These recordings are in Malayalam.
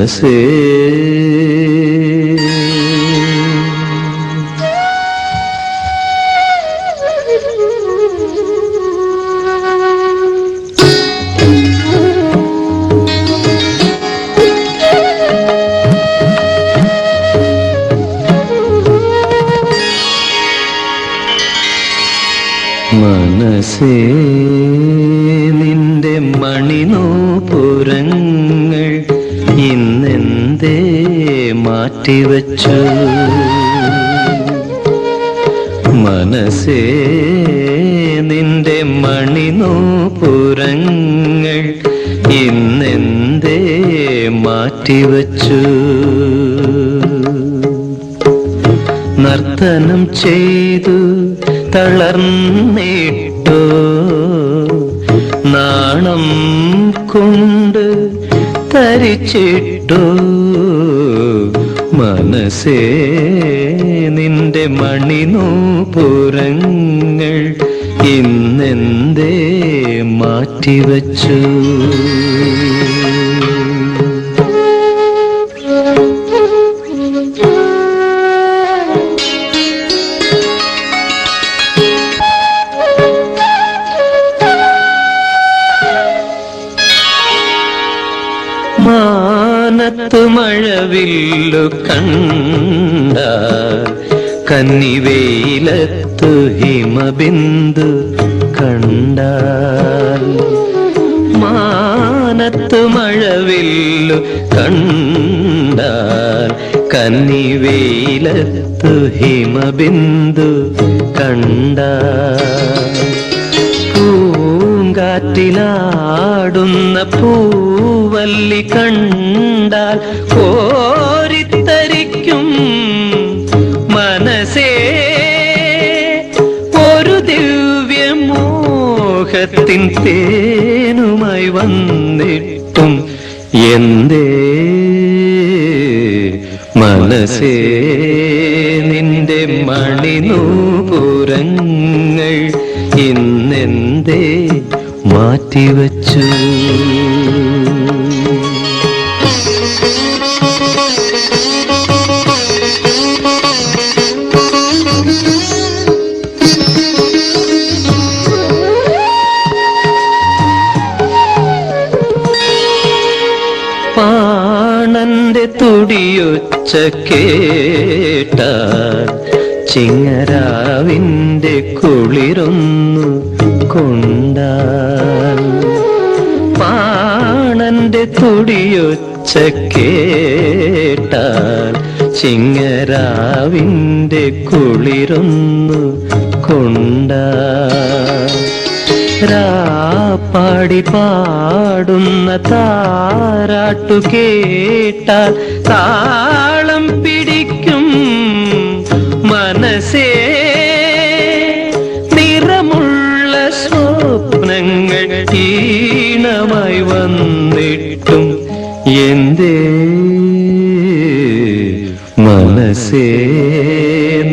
മനസ്സേ. മനസ്സേ നിന്റെ മണിനൂപുരങ്ങൾ ഇന്നെന്തേ മാറ്റിവച്ചു. മനസ്സേ നിന്റെ മണിനൂപുരങ്ങൾ ഇന്നെന്തേ മാറ്റിവച്ചു. നർത്തനം ചെയ്തു തളർന്നിട്ടോ നാണം കൊണ്ട് തരിച്ചിട്ടോ. മനസ്സേ നിന്റെ മണിനൂപുരങ്ങൾ ഇന്നെന്തേ മാറ്റിവച്ചു? മാനത്തു മഴവില്ലു കണ്ട കന്നിവെയിലത്തു ഹിമബിന്ദു കണ്ടാൽ മാനത്തു മഴവില്ലു കണ്ടാൽ കന്നിവെയിലത്തു ഹിമബിന്ദു കണ്ടാൽ പൂങ്കാറ്റിലാടുന്ന പൂവല്ലി കണ്ടാൽ കോരിത്തരിക്കും മനസ്സേ. ഒരു ദിവ്യമോഹത്തിൻ തേനുമായി വന്നിട്ടും എന്തേ? മനസ്സേ നിന്റെ മണിനൂപുരങ്ങൾ ഇന്നെന്തേ മാറ്റിവച്ചു? പാണന്റെ തുടിയൊച്ച കേട്ടാൻ ചിങ്ങരാവിന്റെ കുളിരൊന്നു കൊണ്ടാൻ പാണന്റെ തുടിയൊച്ച കേട്ടാൻ ചിങ്ങരാവിന്റെ കുളിരൊന്നു കൊണ്ടാൽ. രാപ്പാടി പാടുന്ന താരാട്ടു കേട്ടാൽ താളം പിടിക്കും മനസ്സേ. നിറമുള്ള സ്വപ്നങ്ങൾ ക്ഷീണമായി വന്നിട്ടും എന്തേ മനസ്സേ.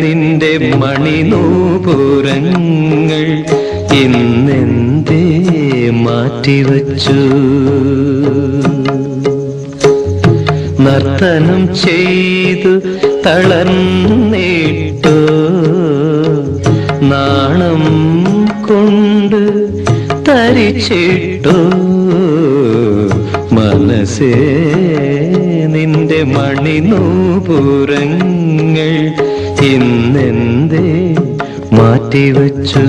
നിന്റെ മണിനൂപുരങ്ങൾ ഇന്നെന്തേ മാറ്റിവച്ചു. നർത്തനം ചെയ്തു തളർന്നിട്ടോ നാണം കൊണ്ട് തരിച്ചിട്ടോ. മനസ്സേ നിന്റെ മണിനൂപുരങ്ങൾ ഇന്നെന്തേ മാറ്റിവച്ചു.